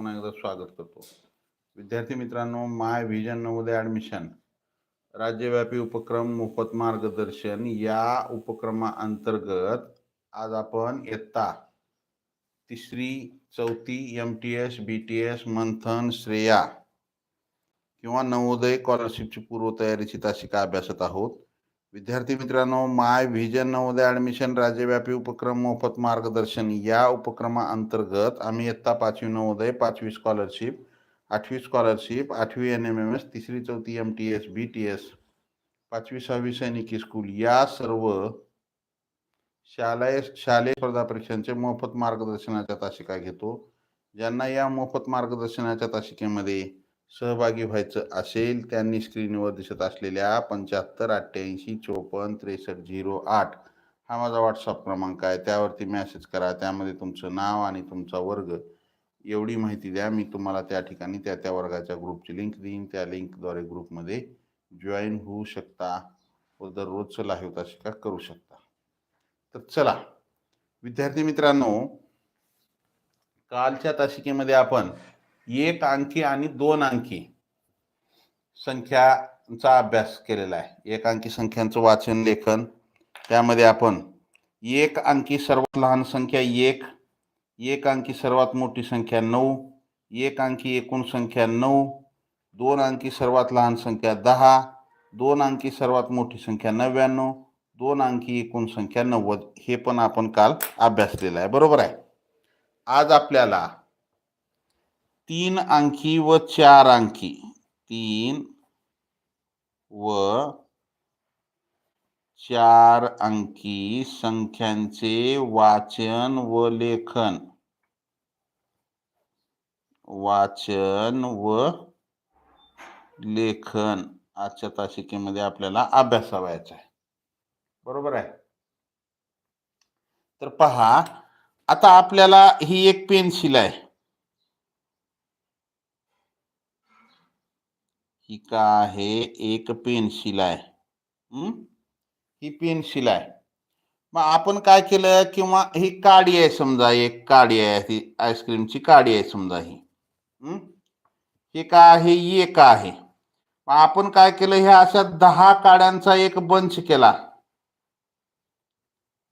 पुन्हा एकदा स्वागत करतो. विद्यार्थी मित्रांनो माय व्हिजन नवोदय ॲडमिशन राज्यव्यापी उपक्रम मोफत मार्गदर्शन या उपक्रमाअंतर्गत आज आपण इयत्ता तिसरी चौथी M T S B T S Manthan Shreya किंवा नवोदय स्कॉलरशिपची पूर्वतयारीची तासिका अभ्यासत आहोत. विद्यार्थी मित्रांनो माय व्हिजन नवोदय ॲडमिशन राज्यव्यापी उपक्रम मोफत मार्गदर्शन. या उपक्रमाअंतर्गत आम्ही इयत्ता पाचवी नवोदय पाचवी स्कॉलरशिप आठवी स्कॉलरशिप आठवी एन एम एम एस तिसरी चौथी M T S B T S पाचवी सहावी सैनिकी स्कूल या सर्व शालेय शालेय स्पर्धा परीक्षांचे मोफत मार्गदर्शनाच्या तासिका घेतो. ज्यांना या मोफत मार्गदर्शनाच्या तासिकेमध्ये सहभागी व्हायचं असेल त्यांनी स्क्रीनवर दिसत असलेल्या पंच्याहत्तर अठ्ठ्याऐंशी चोपन्न त्रेसष्ट झिरो आठ हा माझा व्हॉट्सअप क्रमांक आहे. त्यावरती मॅसेज करा. त्यामध्ये तुमचं नाव आणि तुमचा वर्ग एवढी माहिती द्या. मी तुम्हाला त्या ठिकाणी त्या त्या वर्गाच्या ग्रुपची लिंक देईन. त्या लिंकद्वारे ग्रुपमध्ये जॉईन होऊ शकता व दररोजचं लाईव्ह तासिका करू शकता. तर चला. विद्यार्थी मित्रांनो कालच्या तासिकेमध्ये आपण एक अंकी आणि दोन अंकी संख्याचा अभ्यास केलेला आहे. एक अंकी संख्यांचं वाचन लेखन. त्यामध्ये आपण एक अंकी सर्वात लहान संख्या एक एक अंकी सर्वात मोठी संख्या नऊ एक अंकी एकूण संख्या नऊ दोन अंकी सर्वात लहान संख्या दहा दोन अंकी सर्वात मोठी संख्या नव्याण्णव दोन अंकी एकूण संख्या नव्वद. हे पण आपण काल अभ्यासलेलं आहे. बरोबर आहे? आज आपल्याला तीन अंकी व चार अंकी. तीन व चार अंकी संख्यांचे वाचन व लेखन. वाचन व लेखन. आजच्या तासिकेमध्ये आपल्याला अभ्यासावायचं आहे. बरोबर आहे? तर पहा आता आपल्याला ही एक पेन्सिल आहे. की का आहे? एक पेन्सिल आहे. ही पेन्सिल आहे. मग आपण काय केलं? किंवा ही काडी आहे समजा एक काडी आहे ही आईस्क्रीमची काडी आहे समजा ही. हे काय आहे? एक आहे? मग आपण काय केलं? हे अशा दहा काड्यांचा एक बंच केला.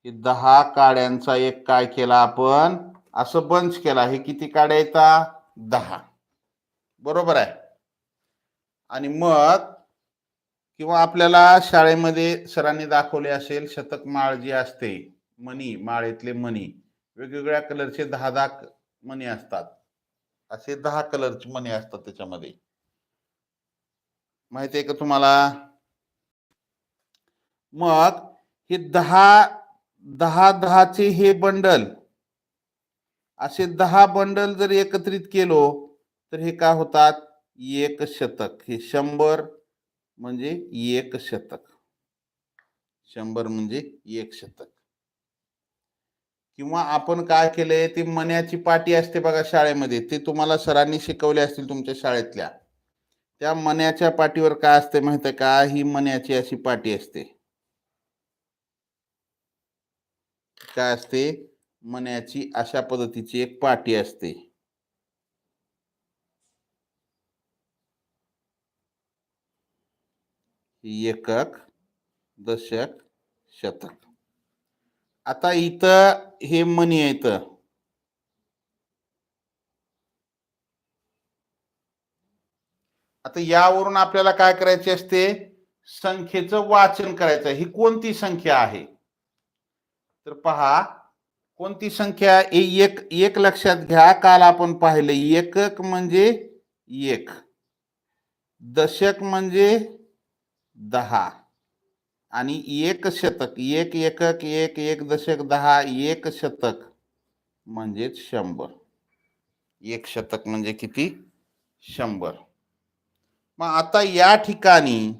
हे दहा काड्यांचा एक काय केला आपण? असं बंच केला. हे किती काड्या येतात दहा. बरोबर आहे? आणि मग किंवा आपल्याला शाळेमध्ये सरांनी दाखवले असेल शतक माळ जी असते मणी माळेतले मणी वेगवेगळ्या कलरचे दहा दहा मणी असतात. असे दहा कलरचे मणी असतात त्याच्यामध्ये. माहिती आहे का तुम्हाला? मग हे दहा दहा दहाचे हे बंडल असे दहा बंडल जर एकत्रित केलो तर हे काय होतात? एक शतक. हे शंभर म्हणजे एक शतक. शंभर म्हणजे एक शतक. किंवा आपण काय केलंय ती मण्याची पाटी असते बघा शाळेमध्ये. ते तुम्हाला सरांनी शिकवले असतील तुमच्या शाळेतल्या. त्या मण्याच्या पाटीवर काय असते माहीत आहे का? ही मण्याची अशी पाटी असते. काय असते? मण्याची अशा पद्धतीची एक पाटी असते ही एकक दशक शतक. आता इथं हे मनी आहे आता यावरून आपल्याला काय करायचे असते? संख्येचं वाचन करायचं. ही कोणती संख्या आहे? तर पहा कोणती संख्या? एक एक लक्षात घ्या. काल आपण पाहिलं एकक म्हणजे एक. दशक म्हणजे दहा. आणि एक शतक एक एकक एक एक दशक दहा एक शतक म्हणजेच शंभर. एक शतक म्हणजे किती? शंभर. मग आता या ठिकाणी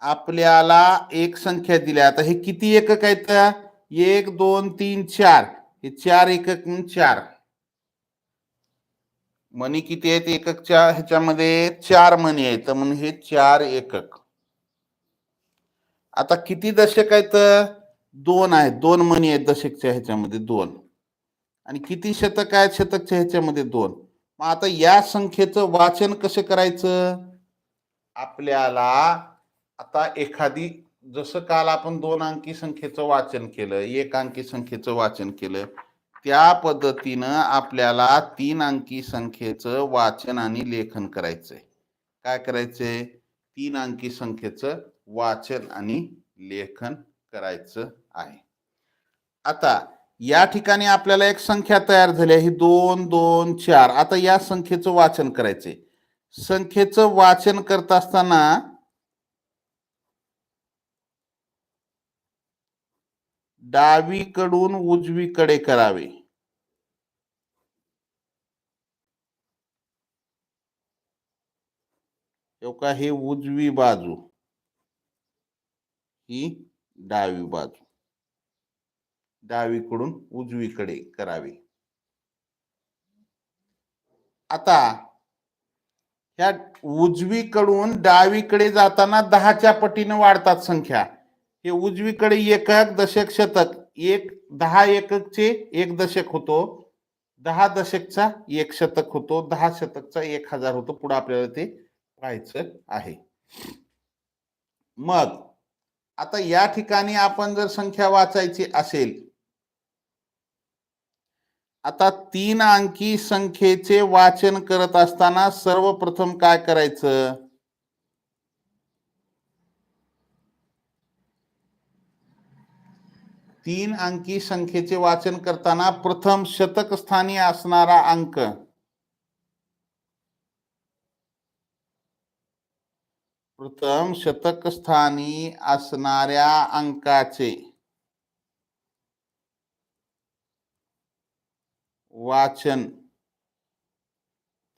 आपल्याला एक संख्या दिली आता हे किती एकक आहेत? एक दोन तीन चार. हे चार एकक चार. मनी किती आहेत? एककच्या ह्याच्यामध्ये चार मनी आहेत. म्हणून हे चार एकक. आता किती दशक आहेत? दोन आहेत. दोन मनी आहेत दशकच्या ह्याच्यामध्ये दोन. आणि किती शतक आहेत? शतकच्या ह्याच्यामध्ये दोन. मग आता या संख्येचं वाचन कसं करायचं? आपल्याला आता एखादी जसं काल आपण दोन अंकी संख्येचं वाचन केलं एक अंकी संख्येचं वाचन केलं त्या पद्धतीनं आपल्याला तीन अंकी संख्येचं वाचन आणि लेखन करायचंय. काय करायचंय? तीन अंकी संख्येचं वाचन आणि लेखन करायचं आहे. आता या ठिकाणी आपल्याला एक संख्या तयार झाली आहे. ही दोन दोन चार. आता या संख्येचं वाचन करायचंय. संख्येचं वाचन करत असताना डावीकडून उजवीकडे करावे. का? हे उजवी बाजू. ही डावी बाजू. डावीकडून उजवीकडे करावे. आता ह्या उजवीकडून डावीकडे जाताना दहाच्या पटीने वाढतात संख्या. हे उजवीकडे एकक दशक शतक एक दहा एककचे एक दशक होतो. दहा दशकचा एक शतक होतो. दहा शतकचा एक हजार होतो. पुढे आपल्याला ते पाहायचं आहे. मग आता या ठिकाणी आपण जर संख्या वाचायची असेल आता तीन अंकी संख्येचे वाचन करत असताना सर्वप्रथम काय करायचं? तीन अंकी संख्येचे वाचन करताना प्रथम शतक स्थानी असणारा अंक. प्रथम शतक स्थानी असणाऱ्या अंकाचे वाचन.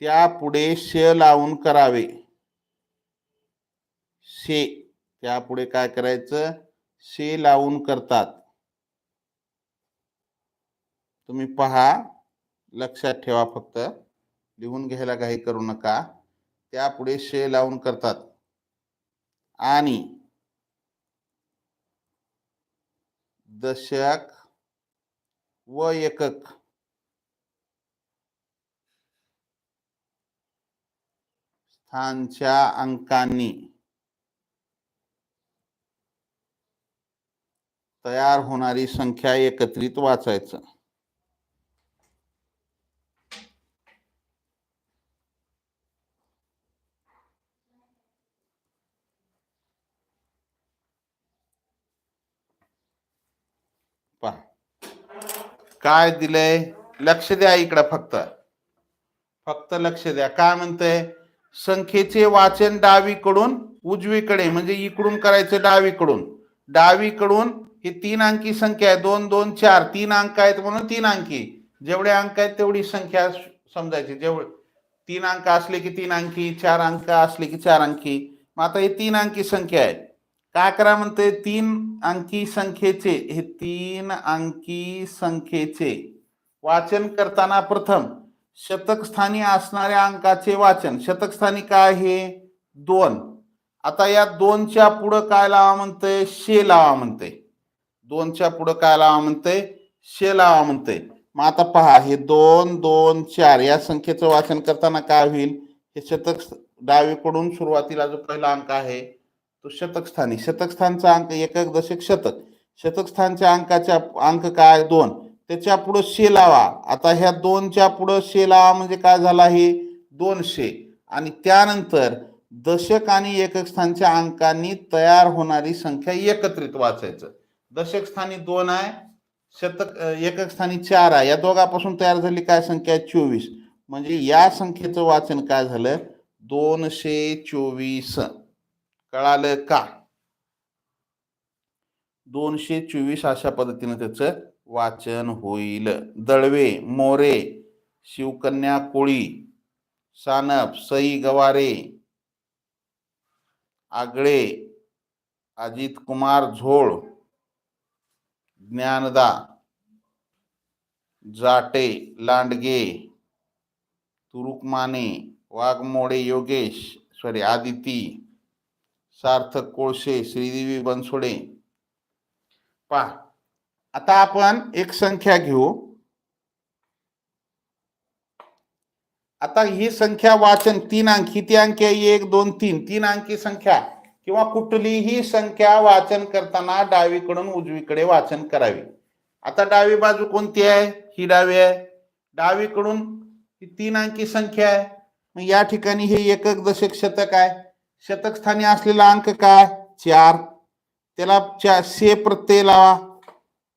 त्यापुढे श लावून करावे. शे. त्यापुढे काय करायचं? शे लावून करतात. तुम्ही पहा लक्षात ठेवा फक्त. लिहून घ्यायला काही करू नका. त्यापुढे शे लावून करतात. आणि दशक व एकक. स्थानच्या अंकांनी तयार होणारी संख्या एकत्रित वाचायचं पहा काय दिलंय? लक्ष द्या इकडं फक्त. फक्त लक्ष द्या. काय म्हणतंय? संख्येचे वाचन डावीकडून उजवीकडे म्हणजे इकडून करायचं डावीकडून. डावीकडून ही तीन अंकी संख्या आहे. दोन दोन चार. तीन अंक आहेत म्हणून तीन अंकी. जेवढे अंक आहेत तेवढी संख्या समजायची. जेवढे तीन अंक असले की तीन अंकी चार अंक असले की चार अंकी. मग आता हे तीन अंकी संख्या आहे काय करा म्हणते तीन अंकी संख्येचे. हे तीन अंकी संख्येचे. वाचन करताना प्रथम शतकस्थानी असणाऱ्या अंकाचे वाचन. शतकस्थानी काय आहे? दोन. आता या दोनच्या पुढं काय लावा म्हणते शे लावा म्हणते दोनच्या पुढं काय लावा म्हणते शे लावा म्हणते मग आता पहा हे दोन दोन चार या संख्येचं वाचन करताना काय होईल? हे शतक डावीकडून सुरुवातीला जो पहिला अंक आहे तो शतकस्थानी. शतकस्थानचा अंक एकक दशक शतक. शतकस्थानच्या अंकाच्या अंक काय? दोन. त्याच्या पुढं शे लावा. आता ह्या दोनच्या पुढं शे लावा म्हणजे काय झाला हे? दोनशे. आणि त्यानंतर दशक आणि एकक स्थानच्या अंकांनी तयार होणारी संख्या एकत्रित वाचायचं. दशक स्थानी दोन आहे शतक एकक स्थानी चार आहे. या दोघापासून तयार झाली काय संख्या? आहे चोवीस. म्हणजे या संख्येचं वाचन काय झालं? दोनशे चोवीस. कळालं का? दोनशे चोवीस अशा पद्धतीनं त्याचं वाचन होईल. दळवे मोरे शिवकन्या कोळी सानप सई गवारे आगळे अजित कुमार झोळ ज्ञानदा जाटे लांडगे तुरुकमाने वाघमोडे योगेश सॉरी आदिती सार्थक कोळशे श्रीदेवी बनसोडे. पहा आता आपण एक संख्या घेऊ. आता ही संख्या वाचन तीन अंक किती अंकी आहे एक दोन तीन. तीन अंकी संख्या किंवा कुठलीही संख्या वाचन करताना डावीकडून उजवीकडे वाचन करावी. आता डावी बाजू कोणती आहे? ही डावी आहे. डावीकडून ही तीन अंकी संख्या आहे. मग या ठिकाणी हे एकक दशक शतक आहे. शतकस्थानी असलेला अंक काय? चार. त्याला चार शे प्रत्यय लावा.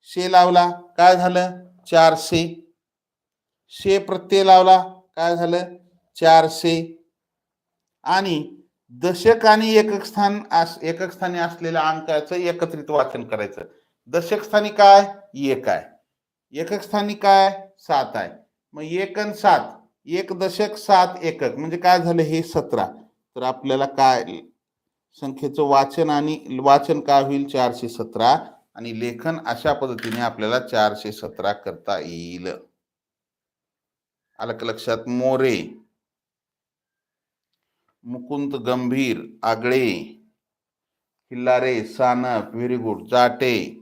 शे लावला काय झालं? चारशे शे. प्रत्यय लावला काय झालं? चारशे आणि दशक आणि एकक स्थान अस- एकक स्थानी असलेल्या अंकाचं एकत्रित वाचन करायचं. दशक स्थानी काय? एक आहे. एकक स्थानी काय? सात आहे. मग एक सात. एक दशक सात एकक. म्हणजे काय झालं? हे सतरा. तर आपल्याला काय संख्येचं वाचन आणि वाचन काय होईल? चारशे सतरा. आणि लेखन अशा पद्धतीने आपल्याला चारशे सतरा करता येईल. आलं लक्षात? मोरे. मुकुंद गंभीर आगळे. Killare Sanap very good. जाटे.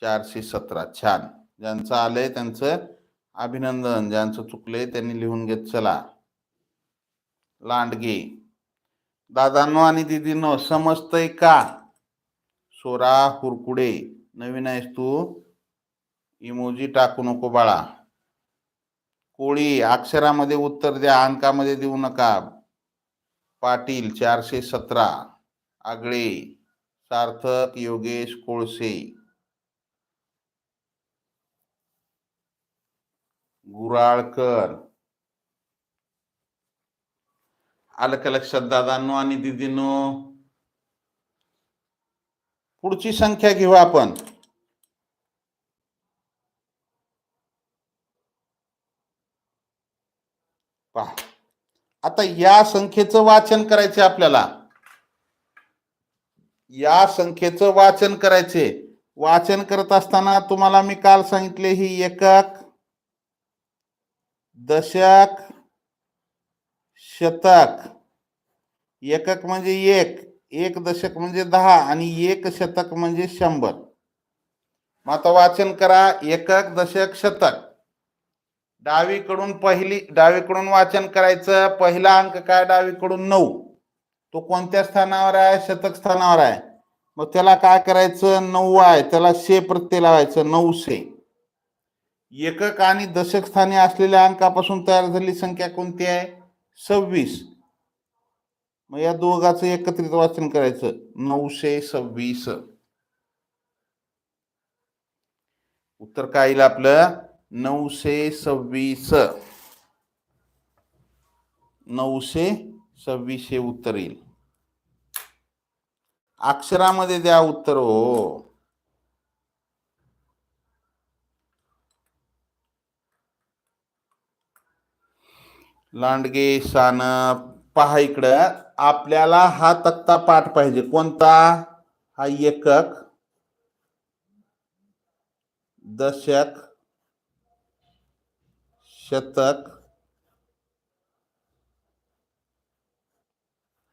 चारशे सतरा. छान. ज्यांचं आलंय त्यांचं अभिनंदन. ज्यांचं चुकलंय त्यांनी लिहून घेत चला. लांडगे. दादांनो आणि दीदींनो समजतंय का? सोरा हुरकुडे नवीन आहेस तू. इमोजी टाकू नको बाळा. कोळी अक्षरामध्ये उत्तर द्या अंकामध्ये देऊ नका. पाटील चारशे सतरा. आगळे सार्थक योगेश कोळसे. गुराळकर आलं का लक्षात दादांनो आणि दिदीनो? पुढची संख्या घेऊ आपण. पहा. आता या संख्येचं वाचन करायचे आपल्याला. या संख्येचं वाचन करायचे. वाचन करत असताना तुम्हाला मी काल सांगितले ही एकक दशक शतक. एकक म्हणजे एक एक दशक म्हणजे दहा आणि एक शतक म्हणजे शंभर. मग आता वाचन करा एकक दशक शतक. डावीकडून पहिली डावीकडून वाचन करायचं. पहिला अंक काय? डावीकडून नऊ. तो कोणत्या स्थानावर आहे? शतक स्थानावर आहे. मग त्याला काय करायचं? नऊ आहे. त्याला शे प्रत्यय लावायचं. नऊशे एकक आणि दशक स्थानी असलेल्या अंकापासून तयार झालेली संख्या कोणती आहे? सव्वीस. मग या दोघाचं एकत्रित वाचन करायचं. नऊशे सव्वीस. उत्तर काय येईल आपलं? नऊशे सव्वीस. नऊशे सव्वीस हे उत्तर येईल. अक्षरामध्ये द्या उत्तर हो. लांडगे सानप पहा इकडं. आपल्याला हा तक्ता पाठ पाहिजे. कोणता? हा एकक. दशक. शतक.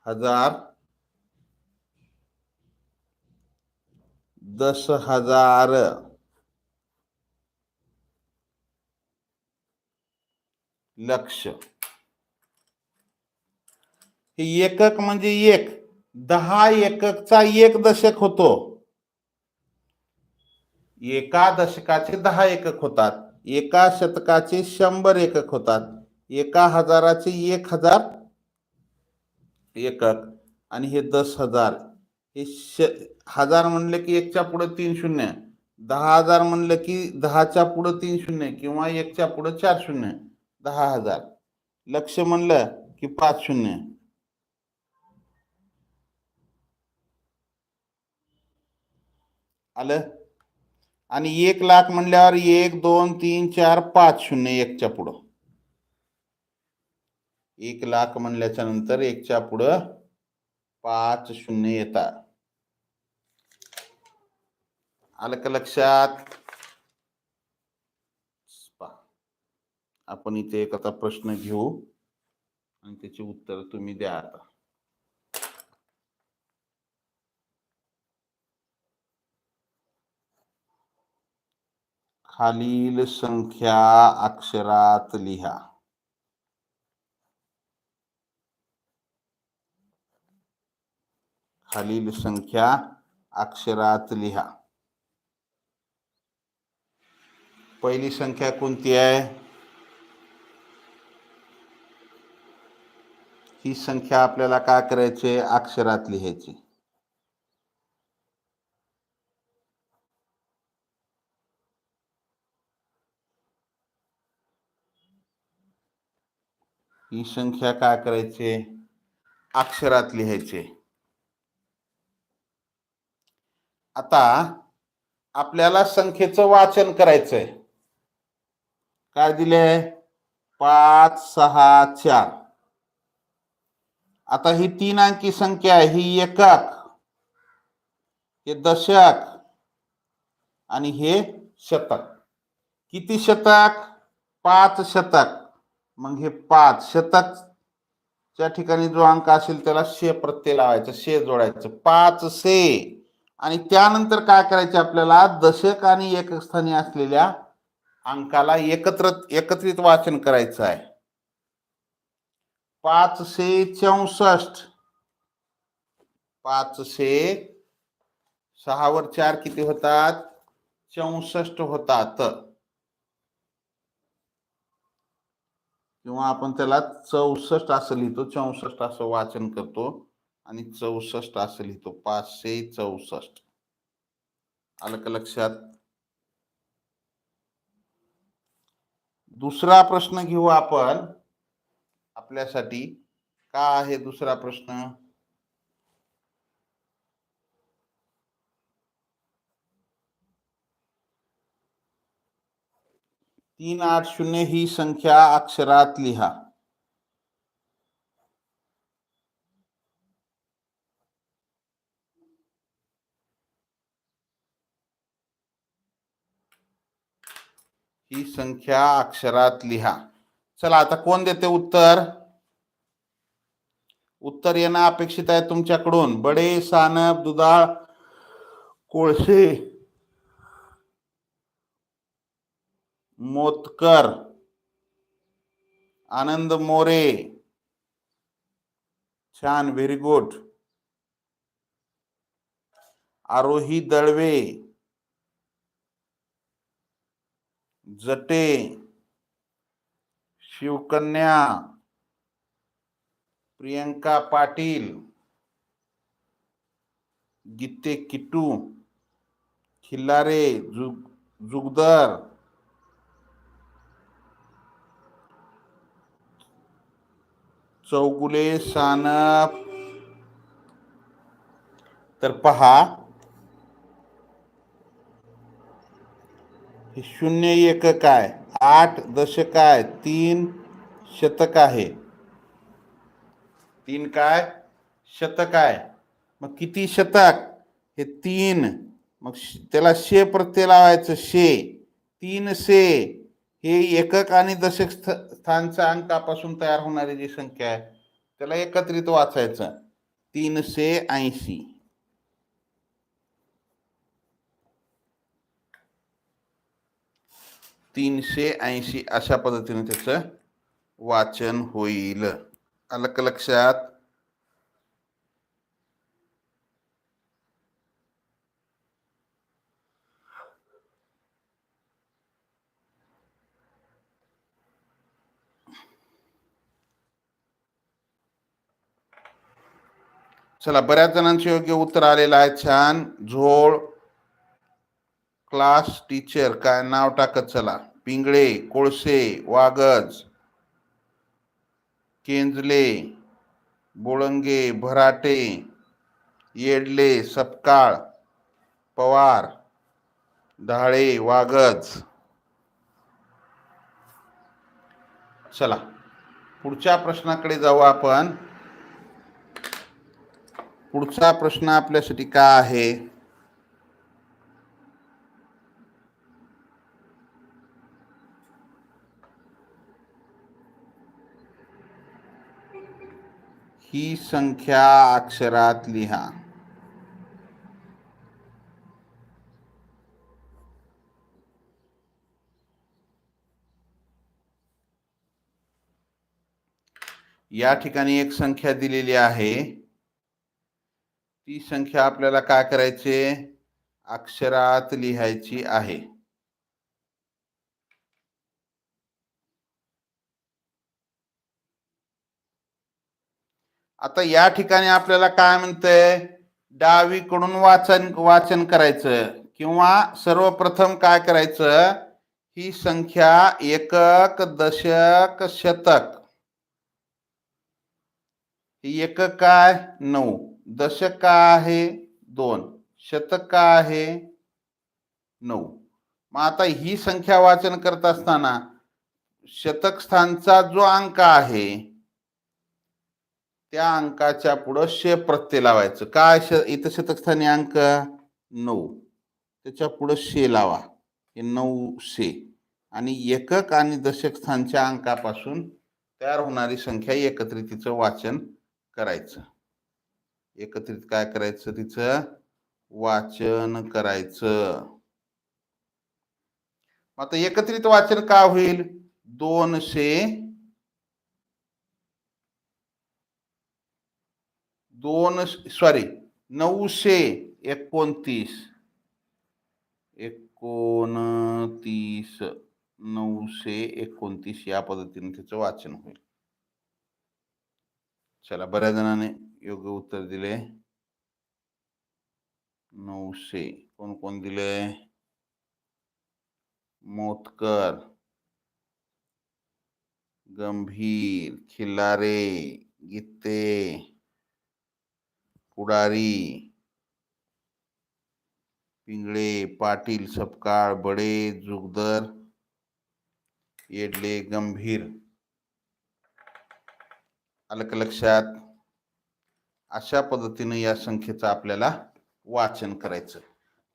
हजार. दस हजार. लक्ष हे एकक म्हणजे एक. दहा एककचा एक दशक होतो. एका दशकाचे दहा एकक होतात. एका शतकाचे शंभर एकक होतात. एका हजाराचे एक हजार एकक. आणि हे दस हजार. हे श हजार म्हणले की एकच्या पुढे तीन शून्य. दहा हजार म्हणलं की दहाच्या पुढं तीन शून्य किंवा एकच्या पुढं चार शून्य. दहा हजार. लक्ष म्हणलं की पाच शून्य. आलं? आणि एक लाख म्हणल्यावर एक दोन तीन चार पाच शून्य एकच्या पुढं. एक लाख म्हणल्याच्या नंतर एकच्या पुढं पाच शून्य येतात. आलं का लक्षात? आपण इथे एक आता प्रश्न घेऊ आणि त्याचे उत्तर तुम्ही द्या आता. खालील संख्या अक्षरात लिहा. खालील संख्या अक्षरात लिहा. पहिली संख्या कोणती आहे? ही संख्या आपल्याला काय करायची? अक्षरात लिहायची ही संख्या काय करायची? अक्षरात लिहायचे आता आपल्याला संख्येचं वाचन करायचंय. काय दिले पाच सहा चार. आता ही तीन अंकी संख्या आहे ही एकक हे दशक आणि हे शतक. किती शतक? पाच शतक. मग हे पाच शतक च्या ठिकाणी जो अंक असेल त्याला शे प्रत्यय लावायचं शे जोडायचं. पाच से आणि त्यानंतर काय करायचे आपल्याला? दशक आणि एकक स्थानी असलेल्या अंकाला एकत्र एकत्रित वाचन करायचं आहे. पाच से चौसष्ट पाच से सहावर चार किती होतात? चौसष्ट होतात. किंवा आपण त्याला चौसष्ट असं लिहितो. चौसष्ट असं वाचन करतो आणि चौसष्ट असं लिहितो. पाचशे चौसष्ट आलं का लक्षात? दुसरा प्रश्न घेऊ आपण. आपल्यासाठी? का आहे दुसरा प्रश्न? तीन आठ शून्य ही संख्या अक्षरात लिहा. ही संख्या अक्षरात लिहा. चला आता कोण देते उत्तर? उत्तर येणं अपेक्षित आहे तुमच्याकडून. बडे सानप दुधाळ कोळसे मोतकर आनंद मोरे छान व्हेरी गुड आरोही दळवे जटे शिवकन्या प्रियंका पाटील गीते किटू खिल्लारे जुग जुगदर चौगुले सानप. तर पहा हे शून्य एक काय? आठ दशक आहे तीन शतक आहे. तीन काय? शतक आहे. मग किती शतक? हे तीन. मग त्याला शे प्रत्यय लावायचं शे. तीन से हे एकक आणि दशक स्थ- स्थानच्या अंकापासून तयार होणारी जी संख्या आहे त्याला एकत्रित वाचायचं. तीनशे ऐंशी. तीनशे ऐंशी अशा पद्धतीने त्याचं वाचन होईल. अलक लक्षात. चला बऱ्याच जणांचे योग्य उत्तर आलेलं आहे. छान. झोळ. क्लास टीचर काय नाव टाकत चला? पिंगळे कोळसे वागज केंजले बोळंगे भराटे येडले सपकाळ पवार धाळे वागज. चला पुढच्या प्रश्नाकडे जाऊ आपण. पुढचा प्रश्न आपल्यासाठी काय आहे? ही संख्या अक्षरात लिहा. या ठिकाणी एक संख्या दिलेली आहे. ती संख्या आपल्याला काय करायचे? अक्षरात लिहायची आहे. आता या ठिकाणी आपल्याला काय म्हणतंय? डावीकडून वाचन वाचन करायचं. किंवा सर्वप्रथम काय करायचं? ही संख्या एकक दशक शतक. ही एकक काय? नऊ. दशक काय आहे? दोन. शतक काय आहे? नऊ. मग आता ही संख्या वाचन करत असताना शतक स्थानचा जो अंक आहे त्या अंकाच्या पुढं शे प्रत्यय लावायचं. काय श इथं शतकस्थानी अंक? नऊ. त्याच्या पुढं शे लावा. हे नऊ शे. आणि एकक आणि दशकस्थानच्या अंकापासून तयार होणारी संख्या एकत्रितीचं वाचन करायचं. एकत्रित काय करायचं तिचं? वाचन करायचं. आता एकत्रित वाचन का होईल? दोनशे दोन सॉरी नऊशे एकोणतीस. एकोणतीस नऊशे एकोणतीस या पद्धतीने त्याचं वाचन होईल. चला बऱ्याच जणांनी योग्य उत्तर दिले. नऊशे कोण कोण दिले? मोतकर गंभीर. खिल्लारे गीते. पुढारी. पिंगळे पाटील सपकाळ बडे जुगदर येडले गंभीर. अलक लक्षात. अशा पद्धतीने या संख्येचं आपल्याला वाचन करायचं.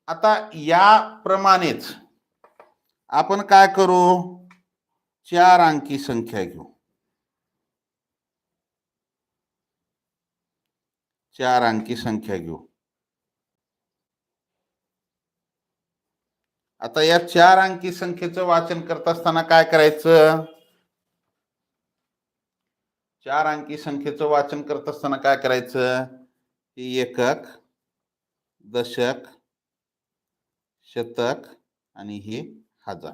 आता याप्रमाणेच आपण काय करू? चार अंकी संख्या घेऊ. चार अंकी संख्या घेऊ. आता या चार अंकी संख्येचं वाचन करत असताना काय करायचं? चार अंकी संख्येचं वाचन करत असताना काय करायचं? ही एकक दशक शतक आणि हे हजार.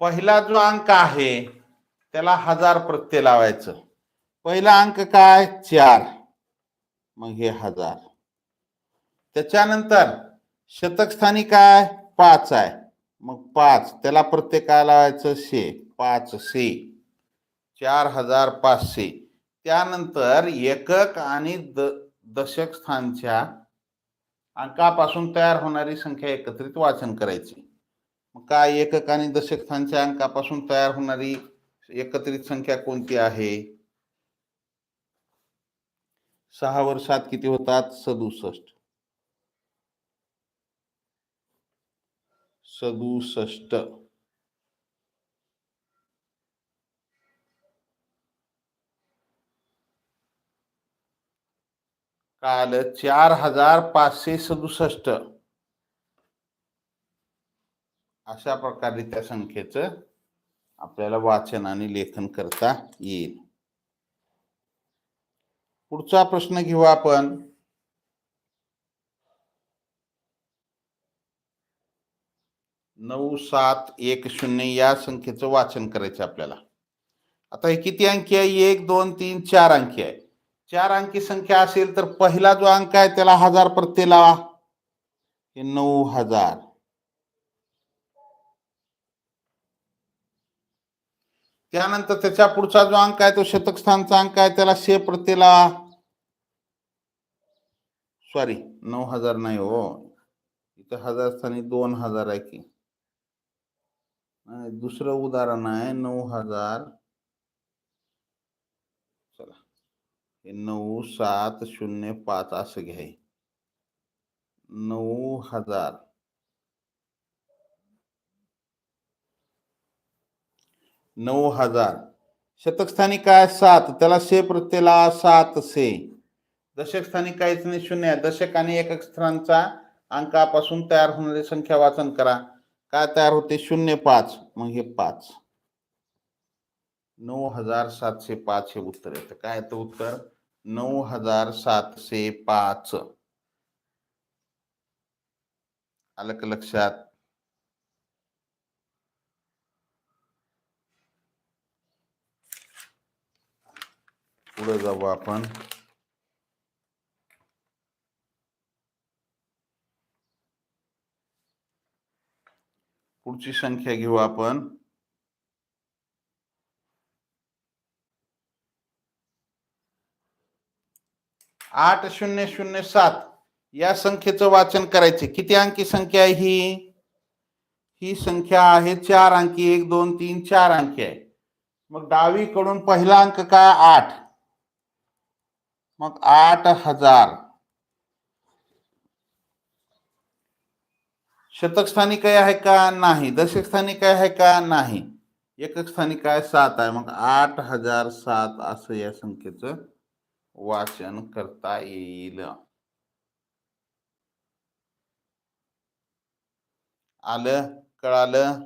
पहिला जो अंक आहे त्याला हजार प्रत्यय लावायचं. पहिला अंक काय? चार. मग हे हजार. त्याच्यानंतर शतकस्थानी काय? पाच आहे. मग पाच त्याला प्रत्येकाला लावायचं शे. पाच से चार हजार पाचशे. त्यानंतर एकक आणि द दशक स्थानच्या अंकापासून तयार होणारी संख्या एकत्रित वाचन करायची. मग काय एकक आणि दशक स्थानच्या अंकापासून तयार होणारी एकत्रित संख्या कोणती आहे? सहा वर्षात किती होतात? सदुसष्ट. सदुसष्ट. काल चार हजार पाचशे सदुसष्ट. अशा प्रकारे त्या संख्येचं आपल्याला वाचन आणि लेखन करता येईल. पुढचा प्रश्न घेऊ आपण. नऊ सात एक शून्य या संख्येचं वाचन करायचं आपल्याला. आता हे किती अंकी आहे? एक दोन तीन चार अंकी आहे. चार अंकी संख्या असेल तर पहिला जो अंक आहे त्याला हजार प्रत्यय लावा. हे नऊ हजार. त्यानंतर त्याच्या पुढचा जो अंक आहे तो शतकस्थानचा अंक आहे. त्याला शे प्रत्यय सॉरी नऊ हजार नाही हो. इथं हजार स्थानी दोन हजार आहे की. दुसरं उदाहरण आहे नऊ हजार. चला. हे नऊ सात शून्य पाच असं घ्याय. नऊ हजार. नऊ हजार. शतकस्थानी काय सात? त्याला से प्रत्येला सात से. दशकस्थानी काहीच नाही शून्य दशक आणि एकक स्थानांचा अंकापासून तयार होणारी संख्या वाचन करा. काय तयार होते? शून्य पाच. मग हे पाच. नऊ हजार सातशे पाच हे उत्तर येतं काय येतं उत्तर? नऊ हजार सातशे पाच. आलं का लक्षात? पुढे जाऊ आपण. पुढची संख्या घेऊ आपण. आठ शून्य शून्य सात. या संख्येचं वाचन करायचे. किती अंकी संख्या आहे ही? ही संख्या आहे चार अंकी. एक दोन तीन चार अंकी आहे. मग डावीकडून पहिला अंक काय? आठ. मग आठ हज़ार. शतक स्थानी काय आहे का नाही? दशक स्थानी काय आहे का नाही? एकक स्थानी काय सात आहे? मग आठ हज़ार सात असं या संख्येचं वाचन करता येईल. आलं? कळालं?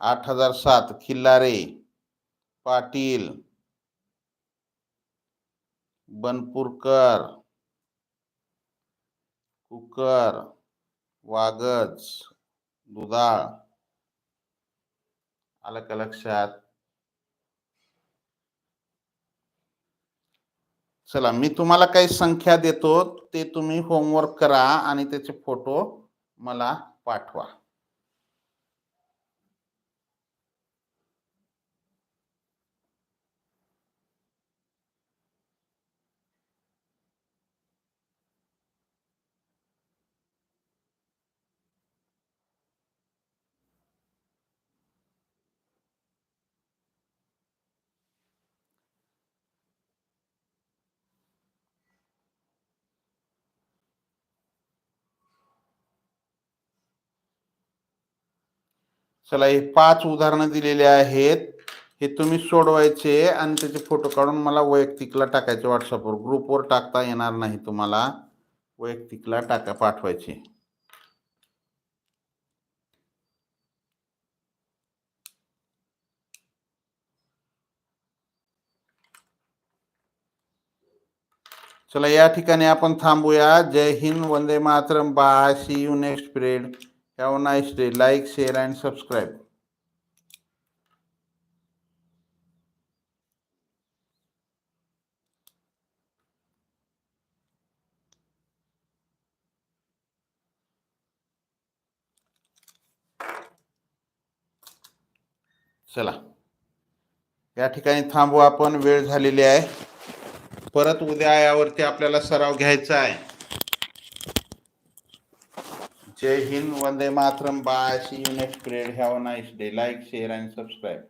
आठ हज़ार सात. खिल्लारे? पाटील? बनपूरकर कुकर वागज दुधाळ आलं का लक्षात? चला मी तुम्हाला काही संख्या देतो ते तुम्ही होमवर्क करा आणि त्याचे फोटो मला पाठवा. चला हे पाच उदाहरणं दिलेले आहेत. हे तुम्ही सोडवायचे आणि त्याचे फोटो काढून मला वैयक्तिकला टाकायचे. व्हॉट्सअपवर ग्रुपवर टाकता येणार नाही तुम्हाला. वैयक्तिकला टाका पाठवायचे. चला या ठिकाणी आपण थांबूया. जय हिंद वंदे Mataram. Bye see you next period have nice day like share and subscribe चला. या ठिकाणी थांबू आपण. वेळ झालेली आहे. परत उद्या यावरती आपल्याला सराव घ्यायचा आहे. Jai Hind, Vande Matram, bye. See you next period. Have a nice day. Like, share, and subscribe.